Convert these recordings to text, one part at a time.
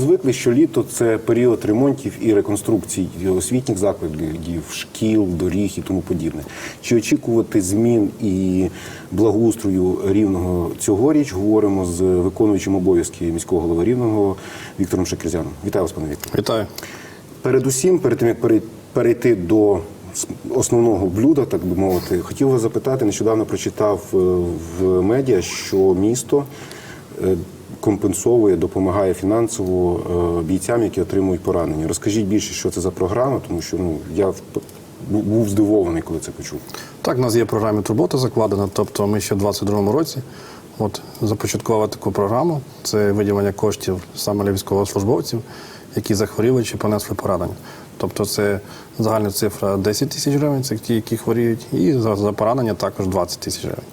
звикли, що літо це період ремонтів і реконструкцій освітніх закладів, шкіл, доріг і тому подібне. Чи очікувати змін і благоустрою рівного цьогоріч? Говоримо з виконуючим обов'язки міського голови рівного Віктором Шакерзяном. Вітаю вас, пане Вікторе. Вітаю. Передусім, перед тим як перейти до основного блюда, так би мовити, хотів вас запитати. Нещодавно прочитав е, в медіа, що місто е, компенсовує, допомагає фінансово е, бійцям, які отримують поранення. Розкажіть більше, що це за програма, тому що ну я був здивований, коли це почув. Так, у нас є програма турбота закладена, тобто ми ще в 2022 році от, започаткували таку програму. Це виділення коштів саме для військовослужбовців, які захворіли чи понесли поранення. Тобто це загальна цифра 10 тисяч гривень, це ті, які хворіють, і за, за поранення також 20 тисяч гривень.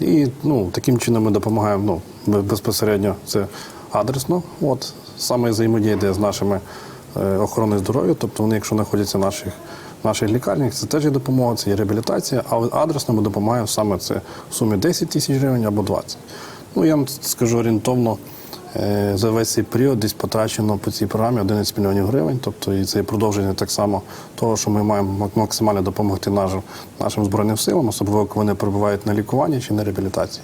І ну, таким чином ми допомагаємо ну, безпосередньо це адресно. От, саме взаємодія йде з нашими е, охороною здоров'я, тобто вони, якщо знаходяться в наших, наших лікарнях, це теж є допомога, це є реабілітація, а адресно ми допомагаємо саме це в сумі 10 тисяч гривень або 20. Ну, я вам скажу орієнтовно, за весь цей період десь потрачено по цій програмі 11 мільйонів гривень. Тобто і це продовження так само того, що ми маємо максимально допомогти нашим, нашим збройним силам, особливо коли вони перебувають на лікуванні чи на реабілітації.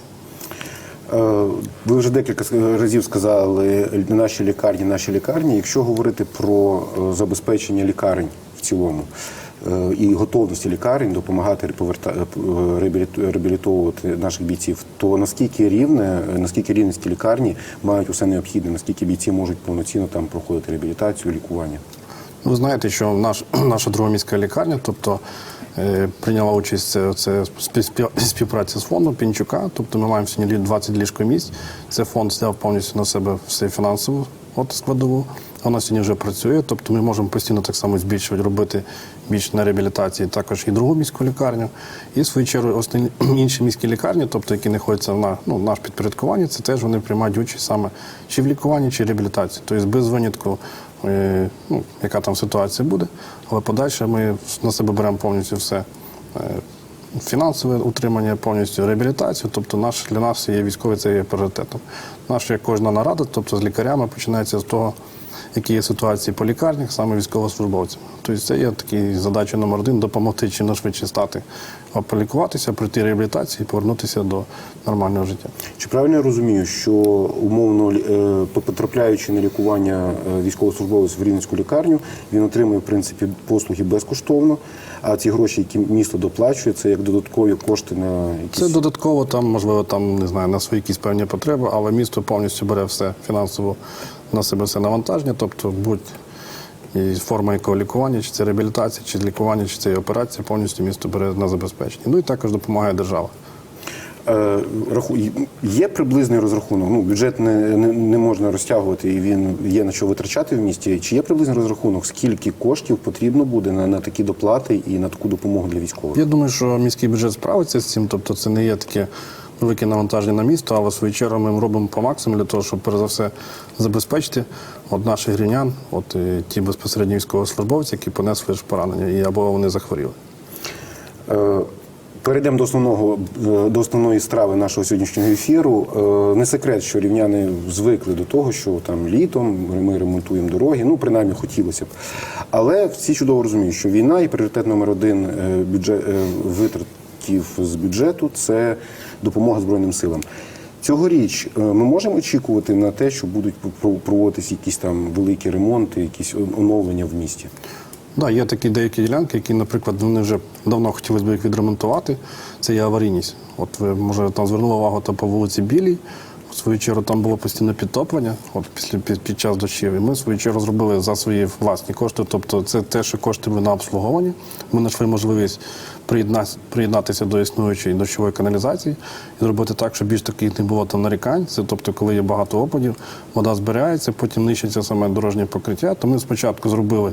Е, Ви вже декілька разів сказали наші лікарні, наші лікарні. Якщо говорити про е, забезпечення лікарень в цілому е, і готовності лікарень допомагати е, реабілітовувати наших бійців, то наскільки рівне, наскільки рівності лікарні мають усе необхідне, наскільки бійці можуть повноцінно там проходити реабілітацію, лікування? Ви знаєте, що наш, наша друга міська лікарня, тобто е, прийняла участь це, це спів- спів- співпраця з фондом Пінчука. Тобто ми маємо сьогодні 20 ліжкомісць. Це фонд взяв повністю на себе все фінансову от складову. Вона сьогодні вже працює, тобто ми можемо постійно так само збільшувати, робити більше на реабілітації, також і другу міську лікарню. І в свою чергу останні інші міські лікарні, тобто які знаходяться на ну, наш підпорядкуванні, це теж вони приймають участь саме чи в лікуванні, чи в реабілітації. Тобто без винятку е, ну, яка там ситуація буде. Але подальше ми на себе беремо повністю все. е, Фінансове утримання, повністю реабілітацію, тобто наш для нас є військовий це є пріоритетом. Наша кожна нарада, тобто з лікарями, починається з того, які є ситуації по лікарнях, саме військовослужбовцям. Тобто це є такі задача номер один допомогти чим швидше стати, а полікуватися, пройти реабілітацію і повернутися до нормального життя. Чи правильно я розумію, що умовно е, потрапляючи на лікування е, військовослужбовець в Рівненську лікарню, він отримує в принципі послуги безкоштовно, а ці гроші, які місто доплачує, це як додаткові кошти на якісь Це додатково там, можливо, там не знаю, на свої якісь певні потреби, але місто повністю бере все фінансово на себе все навантаження, тобто будь і форма якого лікування, чи це реабілітація, чи лікування, чи це операція, повністю місто бере на забезпечення. Ну і також допомагає держава. Е. Є приблизний розрахунок. Ну, бюджет не, не, не можна розтягувати, і він є на що витрачати в місті. Чи є приблизний розрахунок, скільки коштів потрібно буде на, на такі доплати і на таку допомогу для військових? Я думаю, що міський бюджет справиться з цим, тобто це не є таке велике навантаження на місто, але в свою чергу ми робимо по максимуму для того, щоб перш за все забезпечити от наших рівнян, от ті безпосередньо військовослужбовці, які понесли ж поранення, і або вони захворіли. Е, Перейдемо до основного е, до основної страви нашого сьогоднішнього ефіру. Е, Не секрет, що рівняни звикли до того, що там літом ми ремонтуємо дороги. Ну принаймні хотілося б. Але всі чудово розуміють, що війна і пріоритет номер один е, бюджет е, витратів з бюджету це допомога збройним силам. Цьогоріч е, ми можемо очікувати на те, що будуть про- проводитися якісь там великі ремонти, якісь оновлення в місті. Да, є такі деякі ділянки, які, наприклад, вони вже давно хотілося б їх відремонтувати. Це є аварійність. От ви може там звернули увагу там по вулиці Білій. В свою чергу там було постійне підтоплення, от після під, під час дощів. І ми в свою чергу зробили за свої власні кошти. Тобто, це те, що кошти були на обслуговування. Ми знайшли можливість приєднатися, приєднатися до існуючої дощової каналізації і зробити так, щоб більш таких не було там нарікань. Це тобто, коли є багато опадів, вода збирається, потім нищиться саме дорожнє покриття. То ми спочатку зробили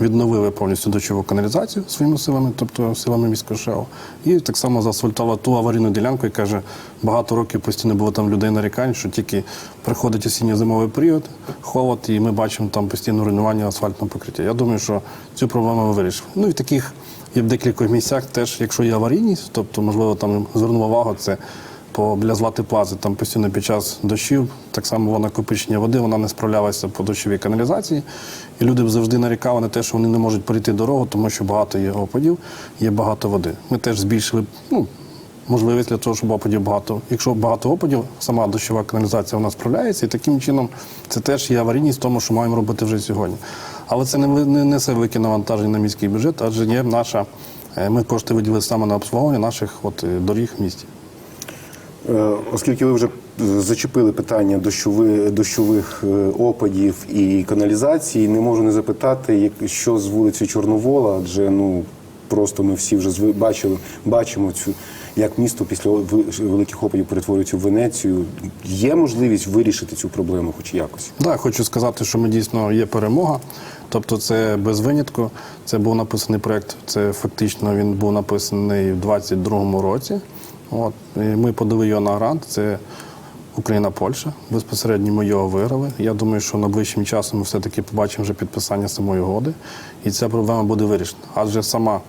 відновили повністю дощову каналізацію своїми силами, тобто силами міського ШЕО, і так само заасфальтували ту аварійну ділянку, яка каже, багато років постійно було там людей нарікань, що тільки приходить осінньо-зимовий період, холод, і ми бачимо там постійне руйнування асфальтного покриття. Я думаю, що цю проблему ми вирішили. Ну і таких є в декількох місцях теж, якщо є аварійність, тобто, можливо, там звернув увагу, це по біля Злати Плази, там постійно під час дощів, так само воно накопичення води, вона не справлялася по дощовій каналізації. І люди завжди нарікали на те, що вони не можуть перейти дорогу, тому що багато є опадів, є багато води. Ми теж збільшили ну, можливість для того, щоб опадів багато. Якщо багато опадів, сама дощова каналізація вона справляється, і таким чином це теж є аварійність в тому, що маємо робити вже сьогодні. Але це не, не несе велике навантаження на міський бюджет, адже є наша. е, Ми кошти виділили саме на обслуговування наших от, е, доріг в місті. Е, Оскільки ви вже е, зачепили питання дощови, дощових е, опадів і каналізації, не можу не запитати, що з вулиці Чорновола, адже ну просто ми всі вже бачили, бачимо цю, як місто після великих опадів перетворюється в Венецію. Є можливість вирішити цю проблему, хоч якось. Так, хочу сказати, що ми дійсно є перемога. Тобто, це без винятку. Це був написаний проект. Це фактично він був написаний в 22-му році. От ми подали його на грант. Це Україна, Польща. Безпосередньо ми його виграли. Я думаю, що найближчим часом ми все-таки побачимо вже підписання самої угоди, і ця проблема буде вирішена. Адже сама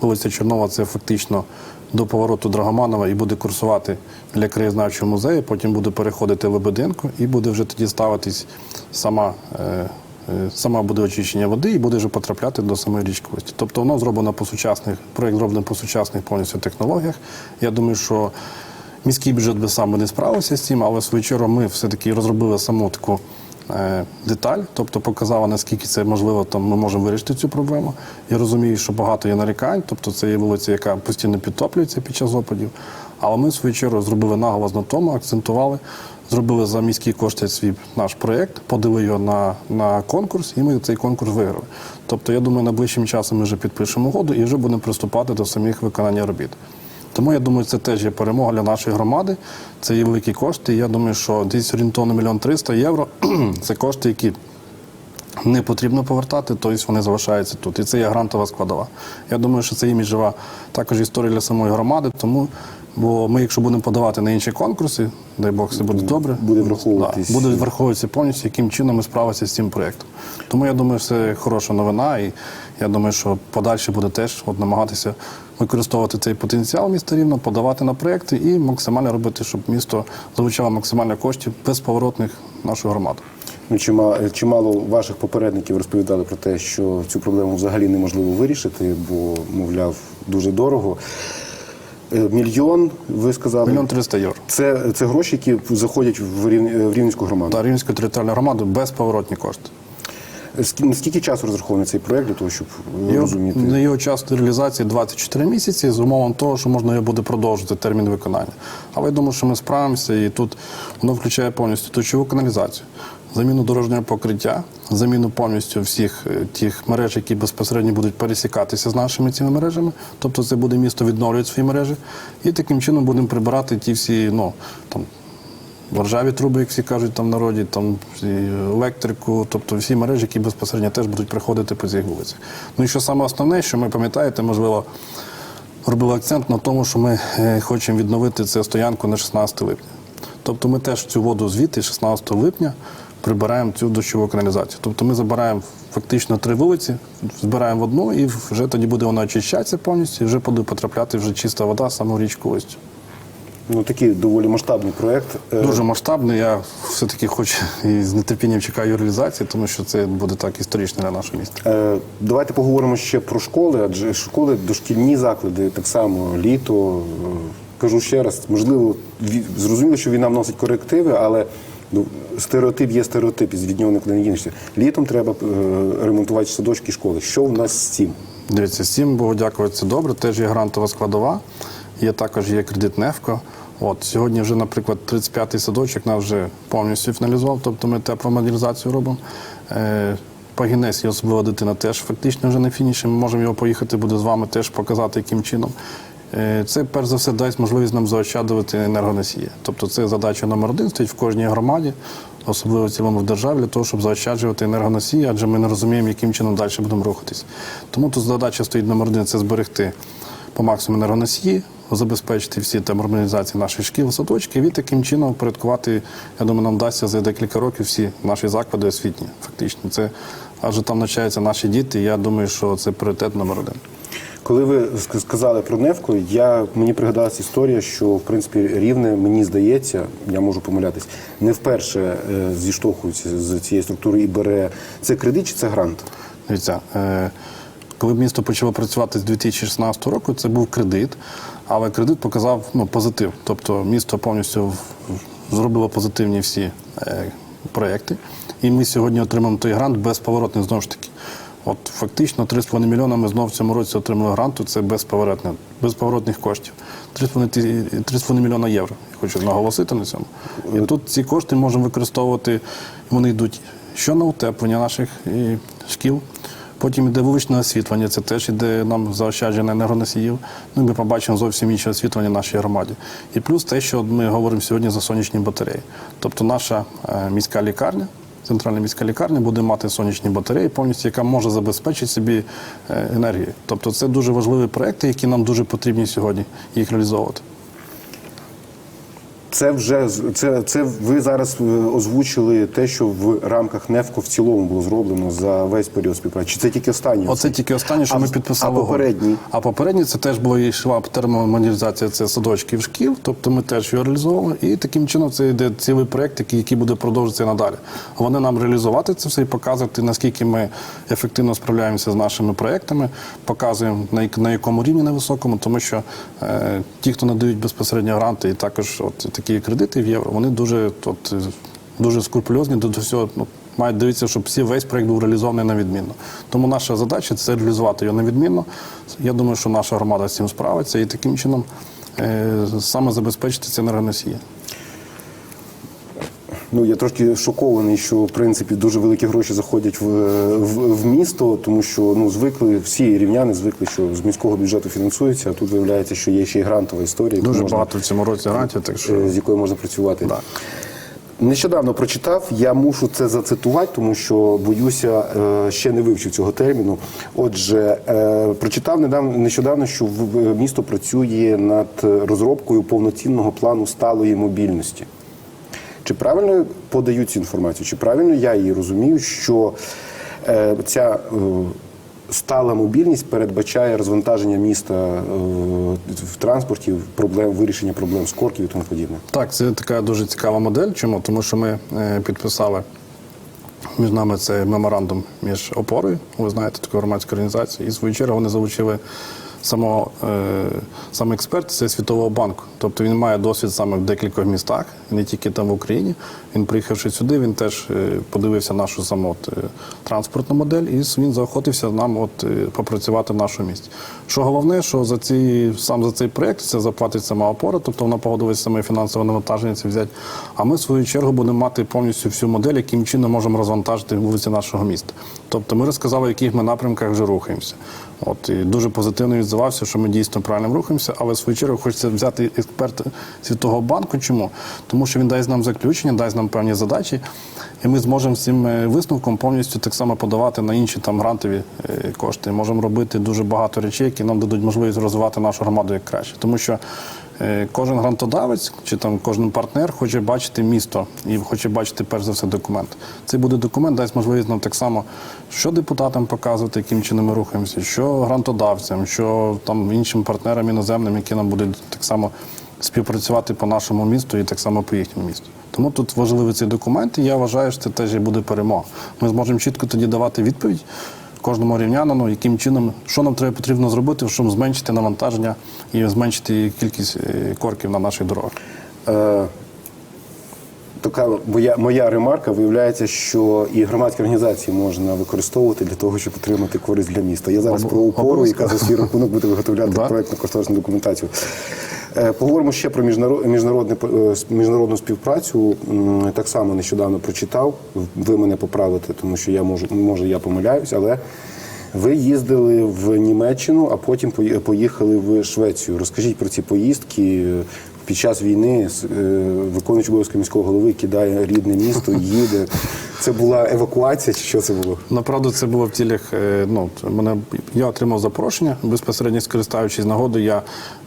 вулиця Чорнова це фактично до повороту Драгоманова і буде курсувати біля краєзнавчого музею, потім буде переходити в Лебединку і буде вже тоді ставитись сама. е, Сама буде очищення води і буде вже потрапляти до самої річки Устя. Тобто воно зроблено по сучасних, проєкт зроблений по сучасних повністю технологіях. Я думаю, що міський бюджет би сам не справився з цим, але свою чергу ми все-таки розробили саму таку е, деталь, тобто показала, наскільки це можливо, там ми можемо вирішити цю проблему. Я розумію, що багато є нарікань, тобто це є вулиця, яка постійно підтоплюється під час опадів. Але ми в свою чергу зробили наголос на тому, акцентували, зробили за міські кошти свій наш проєкт, подали його на, на конкурс, і ми цей конкурс виграли. Тобто, я думаю, найближчим часом ми вже підпишемо угоду і вже будемо приступати до самих виконання робіт. Тому я думаю, це теж є перемога для нашої громади. Це є великі кошти. Я думаю, що десь орієнтовно мільйон триста євро це кошти, які не потрібно повертати, тобто вони залишаються тут. І це є грантова складова. Я думаю, що це іміджева також історія для самої громади. Тому, бо ми, якщо будемо подавати на інші конкурси, дай Бог, все буде добре. Буде враховуватись. Да, буде враховуватися повністю, яким чином ми справимося з цим проєктом. Тому я думаю, це хороша новина, і я думаю, що подальше буде теж от, намагатися використовувати цей потенціал міста рівно, подавати на проєкти і максимально робити, щоб місто залучало максимально коштів безповоротних нашу громаду. Ну, чима- чимало ваших попередників розповідали про те, що цю проблему взагалі неможливо вирішити, бо, мовляв, дуже дорого. Е, Мільйон, ви сказали, Мільйон триста євро. це, це гроші, які заходять в, Рів... в Рівненську громаду. Та Рівненську територіальну громаду безповоротні кошти. Скі- Наскільки часу розрахований цей проект для того, щоб е, Його, розуміти? на його час реалізації 24 місяці з умовом того, що можна його буде продовжити термін виконання. Але я думаю, що ми справимося, і тут воно включає повністю точову каналізацію, заміну дорожнього покриття, заміну повністю всіх е, тих мереж, які безпосередньо будуть пересікатися з нашими цими мережами. Тобто це буде місто відновлювати свої мережі, і таким чином будемо прибирати ті всі, ну там. Ржаві труби, як всі кажуть там народі, там електрику, тобто всі мережі, які безпосередньо теж будуть приходити по цих вулицях. Ну і що саме основне, що ми пам'ятаєте, можливо, робили акцент на тому, що ми е, хочемо відновити це стоянку на 16 липня. Тобто ми теж цю воду звідти 16 липня прибираємо цю дощову каналізацію. Тобто ми забираємо фактично три вулиці, збираємо в одну, і вже тоді буде вона очищатися повністю, і вже буде потрапляти вже чиста вода саме в річку Ось. Ну такий доволі масштабний проект. Е, Дуже масштабний. Я все-таки хочу і з нетерпінням чекаю реалізації, тому що це буде так історично для нашого міста. Е, Давайте поговоримо ще про школи, адже школи, дошкільні заклади, так само літо. Е, Кажу ще раз, можливо, зрозуміло, що війна вносить корективи, але ну, стереотип є стереотип, і від нього не дінешся. Літом треба е, ремонтувати садочки школи. Що в нас з цим? Дивіться, всім Богу дякувати, це добре. Теж є грантова складова, є також є кредит НЕФКО. От сьогодні вже, наприклад, 35-й садочок нас вже повністю фіналізував, тобто ми тепломодернізацію робимо. Е, Пагінець і особлива дитина теж фактично вже на фініші. Ми можемо його поїхати, буде з вами теж показати, яким чином. Е, Це перш за все дасть можливість нам заощаджувати енергоносії. Тобто це задача номер один стоїть в кожній громаді, особливо в цілому в державі, для того, щоб заощаджувати енергоносії, адже ми не розуміємо, яким чином далі будемо рухатись. Тому тут задача стоїть номер один це зберегти по максимуму енергоносії, забезпечити всі там урбанізації наших шкіл, садочків і таким чином впорядкувати, я думаю, нам вдасться за декілька років всі наші заклади освітні. Фактично, це адже там навчаються наші діти. і Я думаю, що це пріоритет номер один. Коли ви сказали про Невку, я мені пригадалась історія, що в принципі рівне мені здається, я можу помилятись, не вперше е, зіштовхується з цією структурою і бере це кредит чи це грант. Дивіться, е, коли місто почало працювати з 2016 року, це був кредит, але кредит показав ну, позитив. Тобто місто повністю зробило позитивні всі е, проекти. І ми сьогодні отримаємо той грант безповоротний знову ж таки. От фактично 3,5 мільйона ми знову в цьому році отримали гранту. Це безповоротне, безповоротних коштів. 3,5 ті- 3,5 мільйона євро. Я хочу наголосити на цьому. І тут ці кошти можемо використовувати. Вони йдуть що на утеплення наших шкіл. Потім йде вуличне освітлення, це теж іде нам заощадження енергоносіїв. Ну і ми побачимо зовсім інше освітлення в нашій громаді. І плюс те, що ми говоримо сьогодні за сонячні батареї. Тобто наша е, міська лікарня, центральна міська лікарня буде мати сонячні батареї, повністю, яка може забезпечити собі е, енергію. Тобто це дуже важливі проекти, які нам дуже потрібні сьогодні їх реалізовувати. Це вже це, це ви зараз е, озвучили те, що в рамках НЕФКО в цілому було зроблено за весь період співпраці. Чи це тільки останнє? Оце тільки останнє, що А ми підписали. а попередні? А попередні це теж була і йшла термомодернізація це садочків шкіл, тобто ми теж його реалізовували. І таким чином це йде цілий проєкт, який, який буде продовжуватися і надалі. Вони нам реалізувати це все і показувати, наскільки ми ефективно справляємося з нашими проєктами, показуємо на, на якому рівні на високому, тому що е, ті, хто надають безпосередньо гранти, і також от такі кредити в євро, вони дуже от, е, дуже скрупульозні до всього. Ну, мають дивитися, щоб всі весь проєкт був реалізований на відмінно. Тому наша задача це реалізувати його на відмінно. Я думаю, що наша громада з цим справиться і таким чином е, саме забезпечити ці енергоносії. Ну я трошки шокований, що в принципі дуже великі гроші заходять в, в, в місто, тому що ну звикли всі рівняни звикли, що з міського бюджету фінансується, а тут виявляється, що є ще й грантова історія, Дуже можна, багато в цьому році грантів, так що е, з якою можна працювати. Да. Нещодавно прочитав, я мушу це зацитувати, тому що боюся, е, ще не вивчив цього терміну. Отже, е, прочитав нещодавно, що місто працює над розробкою повноцінного плану сталої мобільності. Чи правильно подаю цю інформацію? Чи правильно я її розумію, що е, ця е, стала мобільність передбачає розвантаження міста е, в транспорті, проблем, вирішення проблем з корків і тому подібне? Так, це така дуже цікава модель. Чому? Тому що ми е, підписали між нами це меморандум між опорою, ви знаєте, таку громадську організацію, і свою чергу вони залучили самого е, саме експерт це Світового банку. Тобто він має досвід саме в декількох містах, не тільки там в Україні. Він приїхавши сюди, він теж е, подивився нашу саму от, е, транспортну модель, і він заохотився нам от, попрацювати в нашому місті. Що головне, що за ці, сам за цей проєкт це заплатить сама опора, тобто вона погодилася саме фінансове навантаження це взяти. А ми в свою чергу будемо мати повністю всю модель, яким чином можемо розвантажити вулиці нашого міста. Тобто ми розказали, в яких ми напрямках вже рухаємося. От і дуже позитивно відзивався, що ми дійсно правильно рухаємося, але в свою чергу хочеться взяти експерта Світового банку. Чому? Тому що він дасть нам заключення, дасть нам певні задачі, і ми зможемо цим е, висновком повністю так само подавати на інші там грантові е, кошти. Можемо робити дуже багато речей, які нам дадуть можливість розвивати нашу громаду як краще. Тому що кожен грантодавець чи там кожен партнер хоче бачити місто і хоче бачити перш за все документ. Цей буде документ, дасть можливість нам так само, що депутатам показувати, яким чином ми рухаємося, що грантодавцям, що там іншим партнерам іноземним, які нам будуть так само співпрацювати по нашому місту і так само по їхньому місту. Тому тут важливий цей документ, і я вважаю, що це теж і буде перемога. Ми зможемо чітко тоді давати відповідь кожному рівнянину, яким чином, що нам треба потрібно зробити, щоб зменшити навантаження і зменшити кількість е, корків на наших дорогах. Е, така моя, моя ремарка виявляється, що і громадські організації можна використовувати для того, щоб отримати користь для міста. Я зараз Обо- про упору, обов'язково. яка за свій рахунок буде виготовляти Да. проєктну кошторисну документацію. Е, Поговоримо ще про міжнаро- міжнародне е, міжнародну співпрацю. Так само нещодавно прочитав. Ви мене поправите, тому що я можу, може я помиляюсь, але ви їздили в Німеччину, а потім пої- поїхали в Швецію. Розкажіть про ці поїздки. Під час війни е, виконуючий обов'язки міського голови кидає рідне місто, їде. Це була евакуація, чи що це було? Направду, це було в цілях. е, Ну мене я отримав запрошення. Безпосередньо скористаючись нагодою, я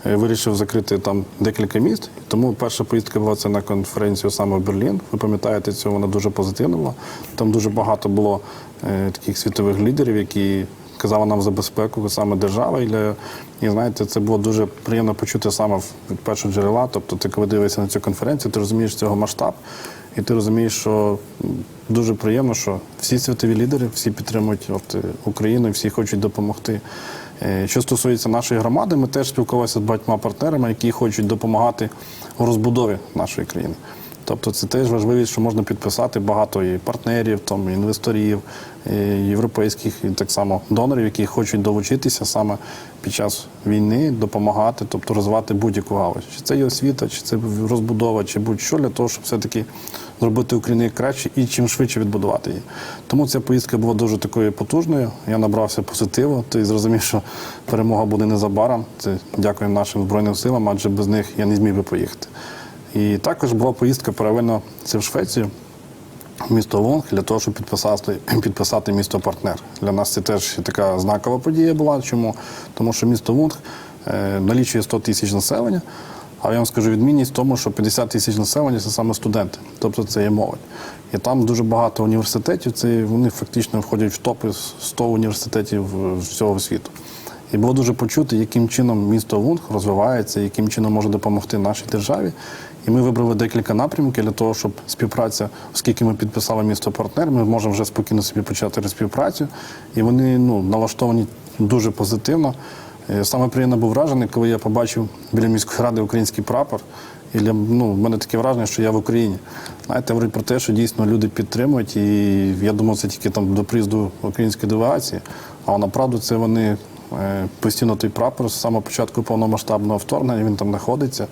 е, вирішив закрити там декілька міст. Тому перша поїздка була це на конференцію саме в Берлін. Ви пам'ятаєте, цього вона дуже позитивна була. Там дуже багато було таких світових лідерів, які казала нам за безпеку саме держава. І, для, і знаєте, це було дуже приємно почути саме від першого джерела. Тобто, ти коли дивишся на цю конференцію, ти розумієш цього масштаб, і ти розумієш, що дуже приємно, що всі світові лідери, всі підтримують от, е, Україну, всі хочуть допомогти. Е, Що стосується нашої громади, ми теж спілкувалися з багатьма партнерами, які хочуть допомагати у розбудові нашої країни. Тобто це теж важливість, що можна підписати багато і партнерів, там, і інвесторів, і європейських, і так само донорів, які хочуть долучитися саме під час війни, допомагати, тобто розвивати будь-яку галузь. Чи це є освіта, чи це розбудова, чи будь-що для того, щоб все-таки зробити Україну краще і чим швидше відбудувати її. Тому ця поїздка була дуже такою потужною. Я набрався позитиву, ти зрозумів, що перемога буде незабаром. Це дякуємо нашим збройним силам, адже без них я не зміг би поїхати. І також була поїздка паралельно це в Швецію, в місто Вонг, для того, щоб підписати, підписати місто партнер. Для нас це теж така знакова подія була. Чому? Тому що місто Вонг е, налічує 100 тисяч населення. А я вам скажу відмінність в тому, що 50 тисяч населення це саме студенти, тобто це є молодь. І там дуже багато університетів, це вони фактично входять в топи 100 університетів е, всього світу. І було дуже почути, яким чином місто Вунг розвивається, яким чином може допомогти нашій державі. І ми вибрали декілька напрямків для того, щоб співпраця, оскільки ми підписали місто партнер, ми можемо вже спокійно собі почати співпрацю. І вони ну, налаштовані дуже позитивно. Е, Саме приємно був вражений, коли я побачив біля міської ради український прапор. І для ну, в мене таке враження, що я в Україні. Знаєте, говорить про те, що дійсно люди підтримують, і я думав, це тільки там до приїзду української делегації, а направду це вони постійно той прапор з самого початку повномасштабного вторгнення, він там знаходиться.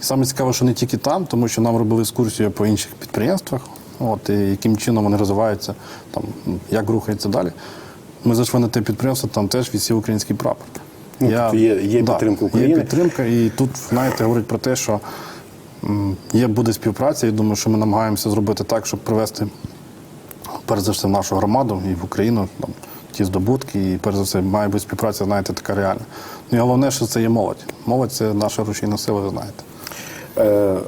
І саме цікаво, що не тільки там, тому що нам робили екскурсію по інших підприємствах, от, і яким чином вони розвиваються, там, як рухаються далі. Ми зайшли на те підприємство, там теж висів український прапор. Ну, тобто є- є підтримка України. Є підтримка, і тут, знаєте, говорить про те, що є буде співпраця. і думаю, що ми намагаємося зробити так, щоб привести перш за все в нашу громаду і в Україну там, ті здобутки, і перш за все має бути співпраця, знаєте, така реальна. Ну і головне, що це є молодь. Молодь це наша рушійна сила, ви знаєте. Е, е,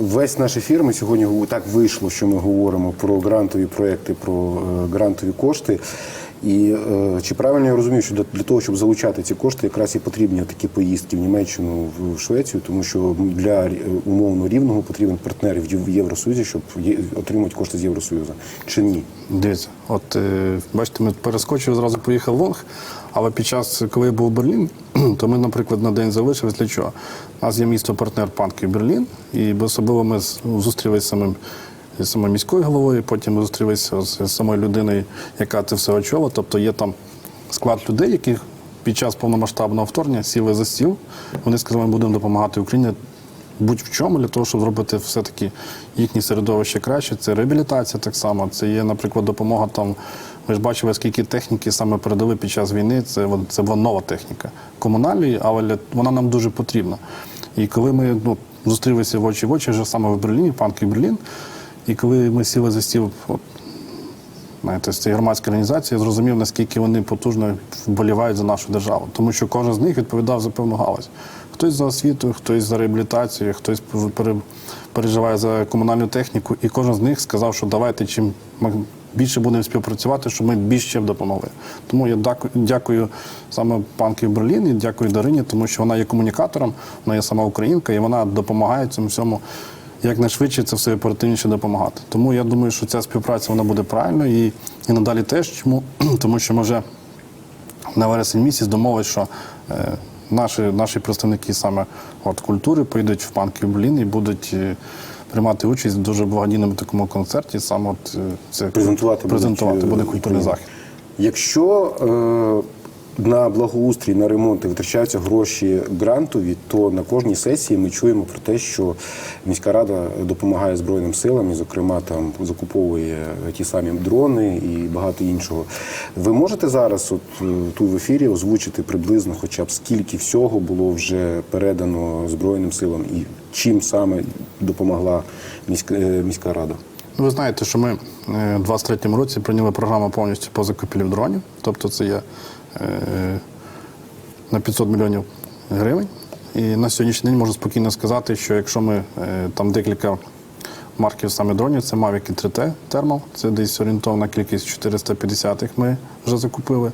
Весь наш ефір ми сьогодні так вийшло, що ми говоримо про грантові проекти, про е, грантові кошти. І е, чи правильно я розумію, що для, того, щоб залучати ці кошти, якраз і потрібні такі поїздки в Німеччину, в, в Швецію, тому що для е, умовно рівного потрібен партнер в Євросоюзі, щоб отримати кошти з Євросоюзу. Чи ні? Дивіться, от е, бачите, ми перескочили, зразу поїхав в Лонг, але під час, коли я був у Берлін, то ми, наприклад, на день залишились для чого? У нас є місто-партнер Панків Берлін, і особливо ми з- зустрілися з самим з самою міською головою, потім ми зустрілися з самою людиною, яка це все очолила. Тобто є там склад людей, які під час повномасштабного вторгнення сіли за стіл. Вони сказали, ми будемо допомагати Україні будь-в чому для того, щоб зробити все-таки їхнє середовище краще. Це реабілітація так само. Це є, наприклад, допомога там. Ви ж бачили, скільки техніки саме передали під час війни. Це, це була нова техніка комунальної, але вона нам дуже потрібна. І коли ми ну, зустрілися в очі в очі, вже саме в Берліні, панки Берлін, і коли ми сіли за стіл, знаєте, з цієї громадської організації, я зрозумів, наскільки вони потужно вболівають за нашу державу. Тому що кожен з них відповідав за певну галузь. Хтось за освіту, хтось за реабілітацію, хтось пере- переживає за комунальну техніку, і кожен з них сказав, що давайте чим більше будемо співпрацювати, щоб ми більше допомогли. Тому я дякую саме панки Берлін і дякую Дарині, тому що вона є комунікатором, вона є сама українка, і вона допомагає цьому всьому якнайшвидше це все оперативніше допомагати. Тому я думаю, що ця співпраця вона буде правильною і, і надалі теж. Чому? Тому що ми вже на вересень місяць домовились, що е, наші, наші представники саме от, культури поїдуть в панки Блін і будуть е, приймати участь в дуже благодійному такому концерті. Саме от, е, це Презентувати, презентувати буде культурний захід. Якщо е, на благоустрій, на ремонти витрачаються гроші грантові, то на кожній сесії ми чуємо про те, що міська рада допомагає Збройним силам, і, зокрема, там закуповує ті самі дрони і багато іншого. Ви можете зараз, от е, тут в ефірі, озвучити приблизно, хоча б скільки всього було вже передано Збройним силам, і чим саме допомогла міська, е, міська рада? Ви знаєте, що ми е, у 23-му році прийняли програму повністю по закупівлі дронів. Тобто це є на 500 мільйонів гривень. І на сьогоднішній день можу спокійно сказати, що якщо ми е, там декілька марків саме дронів, це Mavic 3T Thermal, це десь орієнтовна кількість 450 ми вже закупили.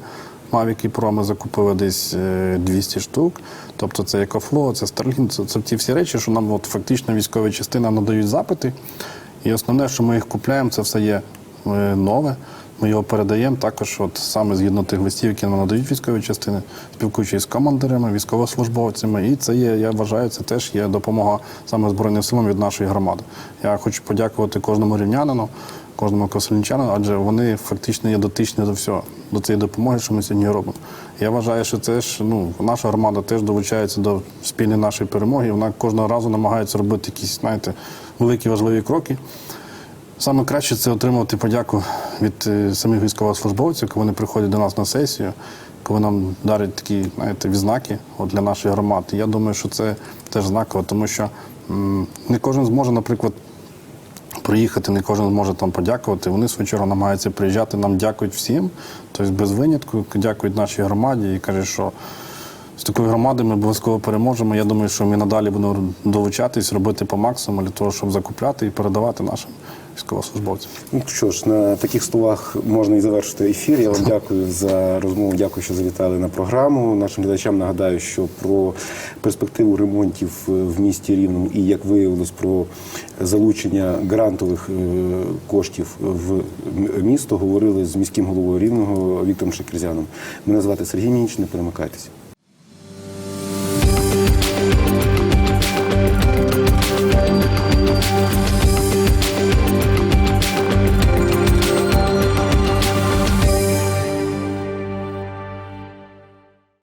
Mavic і Pro ми закупили десь е, 200 штук. Тобто це EcoFlow, це Starlink, це, це ті всі речі, що нам от, фактично військові частини надають запити. І основне, що ми їх купляємо, це все є е, нове. Ми його передаємо також, от саме згідно тих листів, які нам надають військові частини, спілкуючись з командирами, військовослужбовцями. І це є, я вважаю, це теж є допомога саме Збройним силам від нашої громади. Я хочу подякувати кожному рівнянину, кожному косельничанину, адже вони фактично є дотичні до всього, до цієї допомоги, що ми сьогодні робимо. Я вважаю, що це ж ну, наша громада теж долучається до спільної нашої перемоги. Вона кожного разу намагається робити якісь, знаєте, великі важливі кроки. Саме краще це отримувати подяку від е, самих військовослужбовців, коли вони приходять до нас на сесію, коли нам дарять такі знаєте, відзнаки от, для нашої громади. Я думаю, що це теж знаково, тому що не кожен зможе, наприклад, приїхати, не кожен зможе там подякувати. Вони свою чергу намагаються приїжджати, нам дякують всім, тобто без винятку, дякують нашій громаді і кажуть, що з такою громадою ми обов'язково переможемо. Я думаю, що ми надалі будемо долучатись, робити по максимуму для того, щоб закупляти і передавати нашим військовослужбовцям. Ну що ж, на таких словах можна і завершити ефір. Я вам дякую за розмову. Дякую, що завітали на програму. Нашим глядачам нагадаю, що про перспективу ремонтів е, в місті Рівному і як виявилось про залучення грантових е, коштів в місто говорили з міським головою Рівного Віктором Шекерзяном. Мене звати Сергій Мінч, не перемикайтеся.